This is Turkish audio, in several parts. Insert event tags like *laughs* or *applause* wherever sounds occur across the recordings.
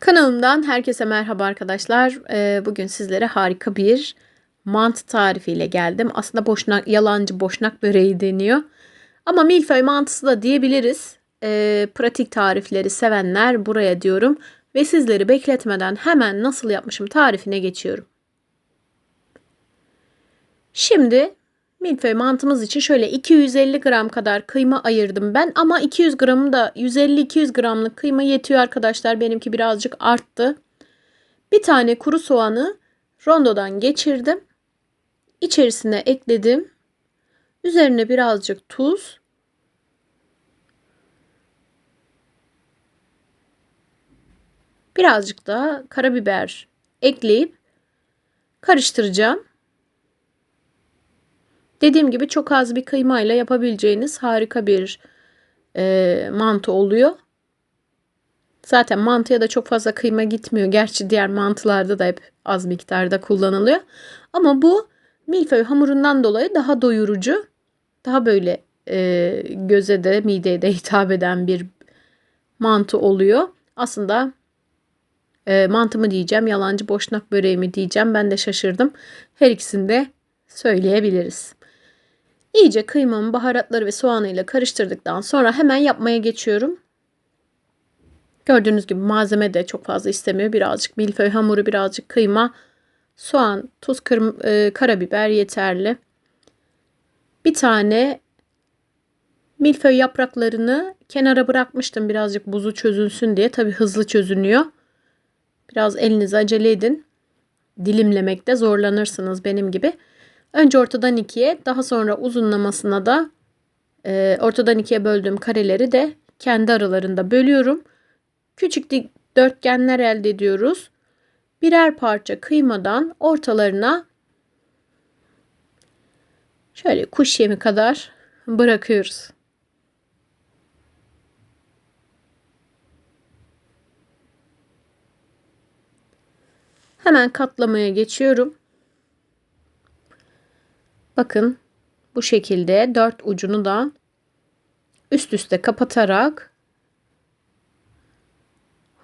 Kanalımdan herkese merhaba arkadaşlar. Ee, bugün sizlere harika bir mantı tarifiyle geldim. Aslında boşnak, yalancı boşnak böreği deniyor. Ama milföy mantısı da diyebiliriz. Ee, pratik tarifleri sevenler buraya diyorum. Ve sizleri bekletmeden hemen nasıl yapmışım tarifine geçiyorum. Şimdi milföy mantımız için şöyle 250 gram kadar kıyma ayırdım ben. Ama 200 gramı da 150-200 gramlık kıyma yetiyor arkadaşlar. Benimki birazcık arttı. Bir tane kuru soğanı rondodan geçirdim. İçerisine ekledim. Üzerine birazcık tuz. Birazcık da karabiber ekleyip karıştıracağım. Dediğim gibi çok az bir kıymayla yapabileceğiniz harika bir e, mantı oluyor. Zaten mantıya da çok fazla kıyma gitmiyor. Gerçi diğer mantılarda da hep az miktarda kullanılıyor. Ama bu milföy hamurundan dolayı daha doyurucu, daha böyle e, göze de mideye de *laughs* hitap eden bir mantı oluyor. Aslında e, mantı mı diyeceğim, yalancı boşnak böreği mi diyeceğim ben de şaşırdım. Her ikisini de söyleyebiliriz. İyice kıymamı baharatları ve soğanıyla karıştırdıktan sonra hemen yapmaya geçiyorum. Gördüğünüz gibi malzeme de çok fazla istemiyor. Birazcık milföy hamuru, birazcık kıyma, soğan, tuz, kırm e, karabiber yeterli. Bir tane milföy yapraklarını kenara bırakmıştım birazcık buzu çözülsün diye. Tabi hızlı çözünüyor. Biraz elinizi acele edin. Dilimlemekte zorlanırsınız benim gibi. Önce ortadan ikiye daha sonra uzunlamasına da e, ortadan ikiye böldüğüm kareleri de kendi aralarında bölüyorum. Küçük dörtgenler elde ediyoruz. Birer parça kıymadan ortalarına şöyle kuş yemi kadar bırakıyoruz. Hemen katlamaya geçiyorum. Bakın bu şekilde dört ucunu da üst üste kapatarak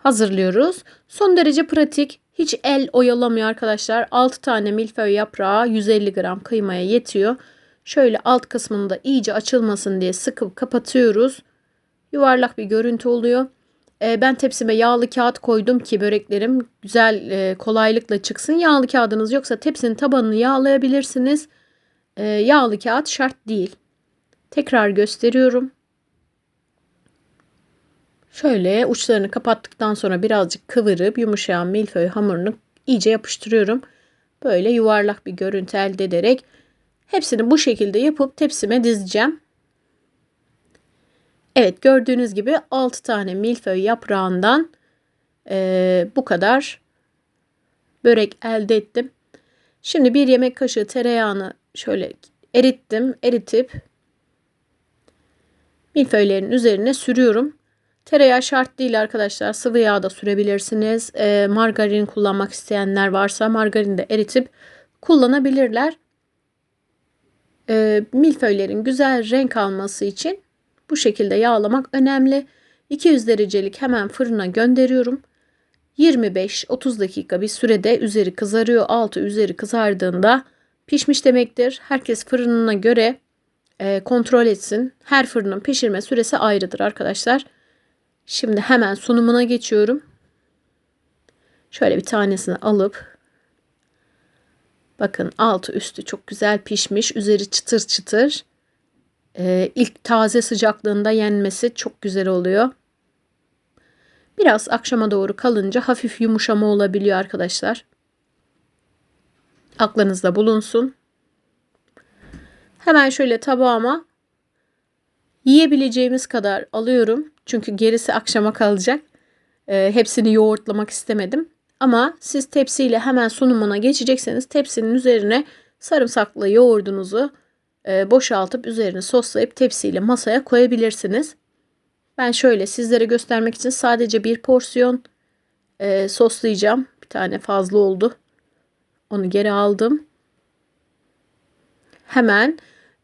hazırlıyoruz. Son derece pratik. Hiç el oyalamıyor arkadaşlar. 6 tane milföy yaprağı 150 gram kıymaya yetiyor. Şöyle alt kısmını da iyice açılmasın diye sıkıp kapatıyoruz. Yuvarlak bir görüntü oluyor. Ee, ben tepsime yağlı kağıt koydum ki böreklerim güzel e, kolaylıkla çıksın. Yağlı kağıdınız yoksa tepsinin tabanını yağlayabilirsiniz e, yağlı kağıt şart değil. Tekrar gösteriyorum. Şöyle uçlarını kapattıktan sonra birazcık kıvırıp yumuşayan milföy hamurunu iyice yapıştırıyorum. Böyle yuvarlak bir görüntü elde ederek hepsini bu şekilde yapıp tepsime dizeceğim. Evet gördüğünüz gibi 6 tane milföy yaprağından e, bu kadar börek elde ettim. Şimdi bir yemek kaşığı tereyağını şöyle erittim. Eritip milföylerin üzerine sürüyorum. Tereyağı şart değil arkadaşlar. Sıvı yağ da sürebilirsiniz. E, margarin kullanmak isteyenler varsa margarin de eritip kullanabilirler. E, milföylerin güzel renk alması için bu şekilde yağlamak önemli. 200 derecelik hemen fırına gönderiyorum. 25-30 dakika bir sürede üzeri kızarıyor. Altı üzeri kızardığında pişmiş demektir. Herkes fırınına göre e, kontrol etsin. Her fırının pişirme süresi ayrıdır arkadaşlar. Şimdi hemen sunumuna geçiyorum. Şöyle bir tanesini alıp bakın altı üstü çok güzel pişmiş. Üzeri çıtır çıtır. Ee, ilk taze sıcaklığında yenmesi çok güzel oluyor. Biraz akşama doğru kalınca hafif yumuşama olabiliyor arkadaşlar. Aklınızda bulunsun. Hemen şöyle tabağıma yiyebileceğimiz kadar alıyorum. Çünkü gerisi akşama kalacak. E, hepsini yoğurtlamak istemedim. Ama siz tepsiyle hemen sunumuna geçecekseniz tepsinin üzerine sarımsaklı yoğurdunuzu e, boşaltıp üzerine soslayıp tepsiyle masaya koyabilirsiniz. Ben şöyle sizlere göstermek için sadece bir porsiyon e, soslayacağım. Bir tane fazla oldu. Onu geri aldım. Hemen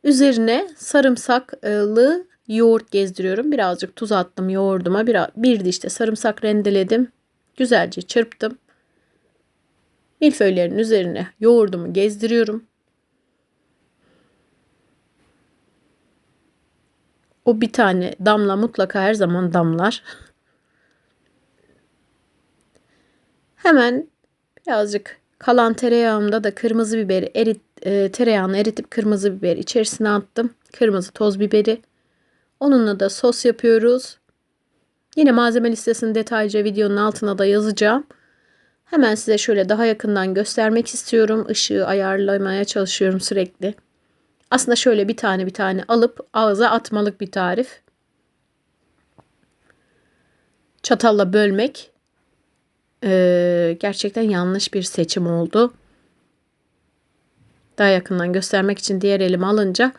üzerine sarımsaklı yoğurt gezdiriyorum. Birazcık tuz attım yoğurduma. Bir, bir diş de sarımsak rendeledim. Güzelce çırptım. Milföylerin üzerine yoğurdumu gezdiriyorum. O bir tane damla mutlaka her zaman damlar. Hemen birazcık kalan tereyağımda da kırmızı biberi erit, e, tereyağını eritip kırmızı biberi içerisine attım. Kırmızı toz biberi. Onunla da sos yapıyoruz. Yine malzeme listesini detaylıca videonun altına da yazacağım. Hemen size şöyle daha yakından göstermek istiyorum. Işığı ayarlamaya çalışıyorum sürekli. Aslında şöyle bir tane bir tane alıp ağza atmalık bir tarif. Çatalla bölmek ee, gerçekten yanlış bir seçim oldu. Daha yakından göstermek için diğer elimi alınca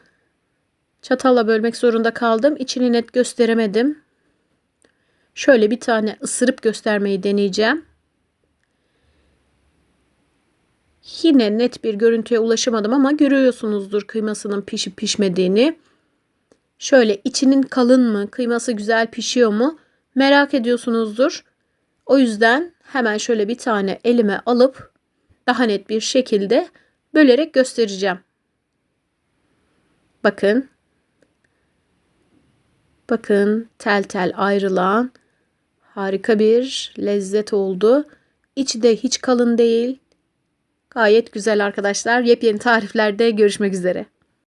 çatalla bölmek zorunda kaldım. İçini net gösteremedim. Şöyle bir tane ısırıp göstermeyi deneyeceğim. Yine net bir görüntüye ulaşamadım ama görüyorsunuzdur kıymasının pişip pişmediğini. Şöyle içinin kalın mı, kıyması güzel pişiyor mu merak ediyorsunuzdur. O yüzden hemen şöyle bir tane elime alıp daha net bir şekilde bölerek göstereceğim. Bakın. Bakın tel tel ayrılan harika bir lezzet oldu. İçi de hiç kalın değil. Gayet güzel arkadaşlar. Yepyeni tariflerde görüşmek üzere.